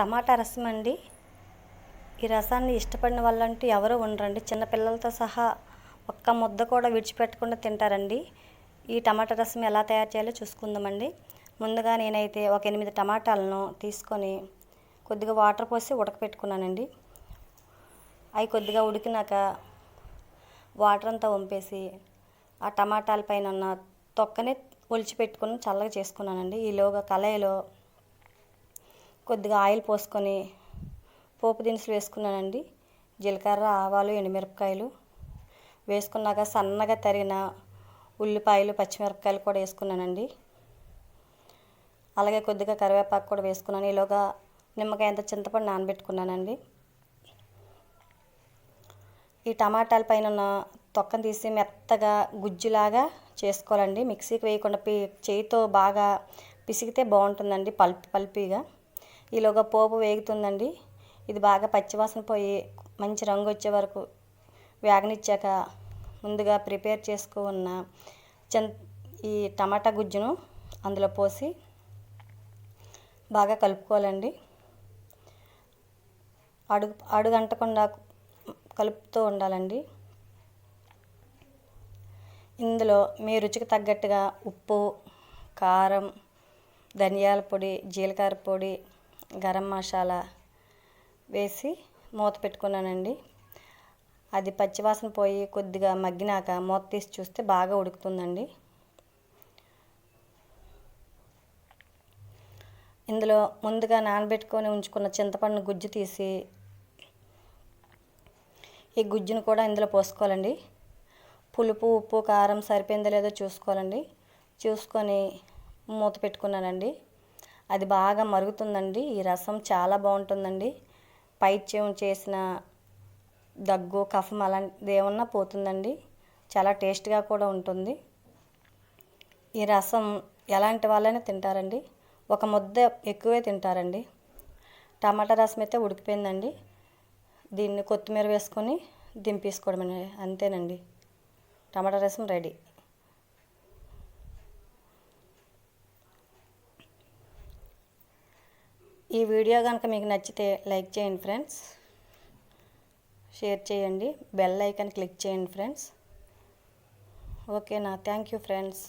టమాటా రసం అండి. ఈ రసాన్ని ఇష్టపడిన వాళ్ళంటూ ఎవరు ఉండరండి. చిన్నపిల్లలతో సహా ఒక్క ముద్ద కూడా విడిచిపెట్టకుండా తింటారండి. ఈ టమాటా రసం ఎలా తయారు చేయాలో చూసుకుందామండి. ముందుగా నేనైతే ఒక ఎనిమిది టమాటాలను తీసుకొని కొద్దిగా వాటర్ పోసి ఉడకపెట్టుకున్నానండి. అవి కొద్దిగా ఉడికినాక వాటర్ అంతా వంపేసి ఆ టమాటాల పైన ఉన్న తొక్కని ఒలిచి పెట్టుకుని చల్లగా చేసుకున్నానండి. ఈలోగా కళాయిలో కొద్దిగా ఆయిల్ పోసుకొని పోపు దినుసులు వేసుకున్నానండి. జీలకర్ర ఆవాలు ఎండుమిరపకాయలు వేసుకున్నాక సన్నగా తరిగిన ఉల్లిపాయలు పచ్చిమిరపకాయలు కూడా వేసుకున్నానండి. అలాగే కొద్దిగా కరివేపాకు కూడా వేసుకున్నాను. ఈలోగా నిమ్మకాయ అంత చింతపండు నానబెట్టుకున్నానండి. ఈ టమాటాల పైన ఉన్న తొక్కను తీసి మెత్తగా గుజ్జులాగా చేసుకోవాలండి. మిక్సీకి వేయకుండా పి చేయితో బాగా పిసిగితే బాగుంటుందండి పల్పి పల్పీగా. ఈలోగా పోపు వేగుతుందండి. ఇది బాగా పచ్చివాసన పోయి మంచి రంగు వచ్చే వరకు వేగనిచ్చాక ముందుగా ప్రిపేర్ చేసుకున్న చెన్ ఈ టమాటా గుజ్జును అందులో పోసి బాగా కలుపుకోవాలండి. అడుగు అడుగంటకుండా కలుపుతూ ఉండాలండి. ఇందులో మీ రుచికి తగ్గట్టుగా ఉప్పు కారం ధనియాల పొడి జీలకర్ర పొడి గరం మసాలా వేసి మూత పెట్టుకున్నానండి. అది పచ్చివాసన పోయి కొద్దిగా మగ్గినాక మూత తీసి చూస్తే బాగా ఉడుకుతుందండి. ఇందులో ముందుగా నానబెట్టుకొని ఉంచుకున్న చింతపండు గుజ్జు తీసి ఈ గుజ్జును కూడా ఇందులో పోసుకోవాలండి. పులుపు ఉప్పు కారం సరిపోయిందో లేదో చూసుకోవాలండి. చూసుకొని మూత పెట్టుకున్నానండి. అది బాగా మరుగుతుందండి. ఈ రసం చాలా బాగుంటుందండి. పైత్యం చేసిన దగ్గు కఫం అలాంటిది ఏమన్నా పోతుందండి. చాలా టేస్ట్గా కూడా ఉంటుంది. ఈ రసం ఎలాంటి వాళ్ళైనా తింటారండి. ఒక ముద్ద ఎక్కువే తింటారండి. టమాటా రసం అయితే ఉడికిపోయిందండి. దీన్ని కొత్తిమీర వేసుకొని దింపేసుకోవడం అంతేనండి. టమాటా రసం రెడీ. ఈ వీడియో కనుక మీకు నచ్చితే లైక్ చేయండి ఫ్రెండ్స్. షేర్ చేయండి. బెల్ ఐకాన్ క్లిక్ చేయండి ఫ్రెండ్స్. ఓకేనా? Thank you friends.